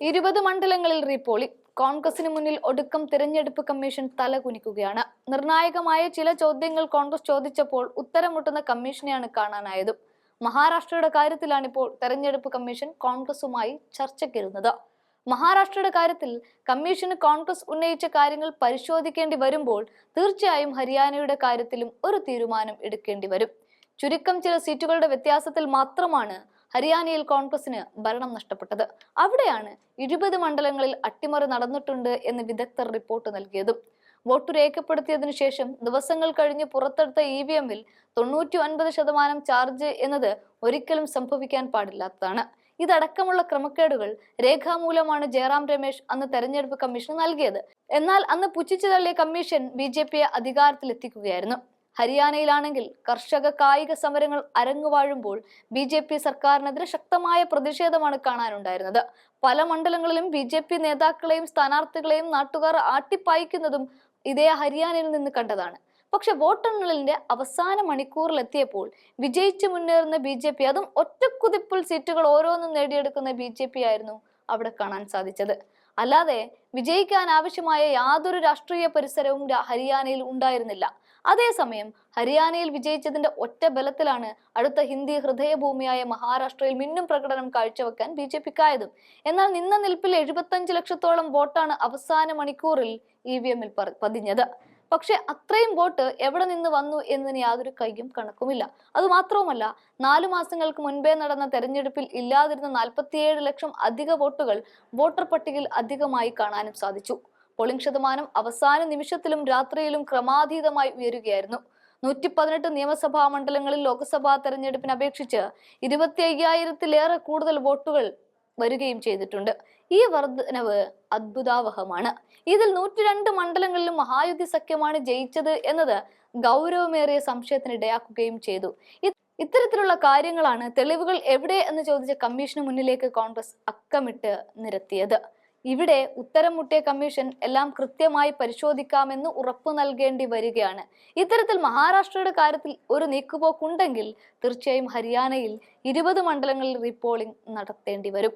ഇരുപത് മണ്ഡലങ്ങളിൽ റീപോളിംഗ്. കോൺഗ്രസിന് മുന്നിൽ ഒടുക്കം തിരഞ്ഞെടുപ്പ് കമ്മീഷൻ തലകുനിക്കുകയാണ്. നിർണായകമായ ചില ചോദ്യങ്ങൾ കോൺഗ്രസ് ചോദിച്ചപ്പോൾ ഉത്തരം മുട്ടുന്ന കമ്മീഷനെയാണ് കാണാനായത്. മഹാരാഷ്ട്രയുടെ കാര്യത്തിലാണിപ്പോൾ തെരഞ്ഞെടുപ്പ് കമ്മീഷൻ കോൺഗ്രസുമായി ചർച്ചയ്ക്കിരുന്നത്. മഹാരാഷ്ട്രയുടെ കാര്യത്തിൽ കമ്മീഷന് കോൺഗ്രസ് ഉന്നയിച്ച കാര്യങ്ങൾ പരിശോധിക്കേണ്ടി വരുമ്പോൾ തീർച്ചയായും ഹരിയാനയുടെ കാര്യത്തിലും ഒരു തീരുമാനം എടുക്കേണ്ടി വരും. ചുരുക്കം ചില സീറ്റുകളുടെ വ്യത്യാസത്തിൽ മാത്രമാണ് ഹരിയാനയിൽ കോൺഗ്രസിന് ഭരണം നഷ്ടപ്പെട്ടത്. അവിടെയാണ് ഇരുപത് മണ്ഡലങ്ങളിൽ അട്ടിമറി നടന്നിട്ടുണ്ട് എന്ന് വിദഗ്ധർ റിപ്പോർട്ട് നൽകിയതും. വോട്ട് രേഖപ്പെടുത്തിയതിനു ശേഷം ദിവസങ്ങൾ കഴിഞ്ഞ് പുറത്തെടുത്ത ഇ വി എമ്മിൽ തൊണ്ണൂറ്റി ഒൻപത് ശതമാനം ചാർജ് എന്നത് ഒരിക്കലും സംഭവിക്കാൻ പാടില്ലാത്തതാണ്. ഇതടക്കമുള്ള ക്രമക്കേടുകൾ രേഖാമൂലമാണ് ജയറാം രമേശ് അന്ന് തെരഞ്ഞെടുപ്പ് കമ്മീഷന് നൽകിയത്. എന്നാൽ അന്ന് പുച്ഛിച്ചു തള്ളിയ കമ്മീഷൻ ബി ജെ പിയെ അധികാരത്തിലെത്തിക്കുകയായിരുന്നു. ഹരിയാനയിലാണെങ്കിൽ കർഷക കായിക സമരങ്ങൾ അരങ്ങുവാഴുമ്പോൾ ബി ജെ പി സർക്കാരിനെതിരെ ശക്തമായ പ്രതിഷേധമാണ് കാണാനുണ്ടായിരുന്നത്. പല മണ്ഡലങ്ങളിലും ബി ജെ പി നേതാക്കളെയും സ്ഥാനാർത്ഥികളെയും നാട്ടുകാർ ആട്ടിപ്പായിക്കുന്നതും ഇതേ ഹരിയാനയിൽ നിന്ന് കണ്ടതാണ്. പക്ഷെ വോട്ടെണ്ണലിന്റെ അവസാന മണിക്കൂറിലെത്തിയപ്പോൾ വിജയിച്ചു മുന്നേറുന്ന ബി ജെ പി അതും ഒറ്റക്കുതിപ്പിൽ സീറ്റുകൾ ഓരോന്നും നേടിയെടുക്കുന്ന ബി ജെ പി ആയിരുന്നു അവിടെ കാണാൻ സാധിച്ചത്. അല്ലാതെ വിജയിക്കാൻ ആവശ്യമായ യാതൊരു രാഷ്ട്രീയ പരിസരവും ഹരിയാനയിൽ ഉണ്ടായിരുന്നില്ല. അതേസമയം ഹരിയാനയിൽ വിജയിച്ചതിന്റെ ഒറ്റ ബലത്തിലാണ് അടുത്ത ഹിന്ദി ഹൃദയഭൂമിയായ മഹാരാഷ്ട്രയിൽ മിന്നും പ്രകടനം കാഴ്ചവെക്കാൻ ബി ജെ പിക്കായതും. എന്നാൽ നിന്ന നിൽപ്പിൽ എഴുപത്തഞ്ച് ലക്ഷത്തോളം വോട്ടാണ് അവസാന മണിക്കൂറിൽ ഇ വി എമ്മിൽ പതിഞ്ഞത്. പക്ഷെ അത്രയും വോട്ട് എവിടെ നിന്ന് വന്നു എന്നതിന് യാതൊരു കൈയും കണക്കുമില്ല. അതുമാത്രവുമല്ല നാലു മാസങ്ങൾക്ക് മുൻപേ നടന്ന തെരഞ്ഞെടുപ്പിൽ ഇല്ലാതിരുന്ന നാൽപ്പത്തിയേഴ് ലക്ഷം അധിക വോട്ടുകൾ വോട്ടർ പട്ടികയിൽ അധികമായി കാണാനും സാധിച്ചു. പോളിംഗ് ശതമാനം അവസാന നിമിഷത്തിലും രാത്രിയിലും ക്രമാതീതമായി ഉയരുകയായിരുന്നു. നൂറ്റി പതിനെട്ട് നിയമസഭാ മണ്ഡലങ്ങളിൽ ലോക്സഭാ തെരഞ്ഞെടുപ്പിന് അപേക്ഷിച്ച് ഇരുപത്തി അയ്യായിരത്തിലേറെ കൂടുതൽ വോട്ടുകൾ വരികയും ചെയ്തിട്ടുണ്ട്. ഈ വർധനവ് അത്ഭുതാവഹമാണ്. ഇതിൽ നൂറ്റി രണ്ട് മണ്ഡലങ്ങളിലും മഹായുദ്ധി സഖ്യമാണ് ജയിച്ചത് എന്നത് ഗൗരവമേറിയ സംശയത്തിനിടയാക്കുകയും ചെയ്തു. ഇത്തരത്തിലുള്ള കാര്യങ്ങളാണ് തെളിവുകൾ എവിടെ എന്ന് ചോദിച്ച കമ്മീഷന് മുന്നിലേക്ക് കോൺഗ്രസ് അക്കമിട്ട് നിരത്തിയത്. ഇവിടെ ഉത്തരം മുട്ടിയ കമ്മീഷൻ എല്ലാം കൃത്യമായി പരിശോധിക്കാമെന്ന് ഉറപ്പു നൽകേണ്ടി വരികയാണ്. ഇത്തരത്തിൽ മഹാരാഷ്ട്രയുടെ കാര്യത്തിൽ ഒരു നീക്കുപോക്കുണ്ടെങ്കിൽ തീർച്ചയായും ഹരിയാനയിൽ ഇരുപത് മണ്ഡലങ്ങളിൽ റീപോളിംഗ് നടത്തേണ്ടി വരും.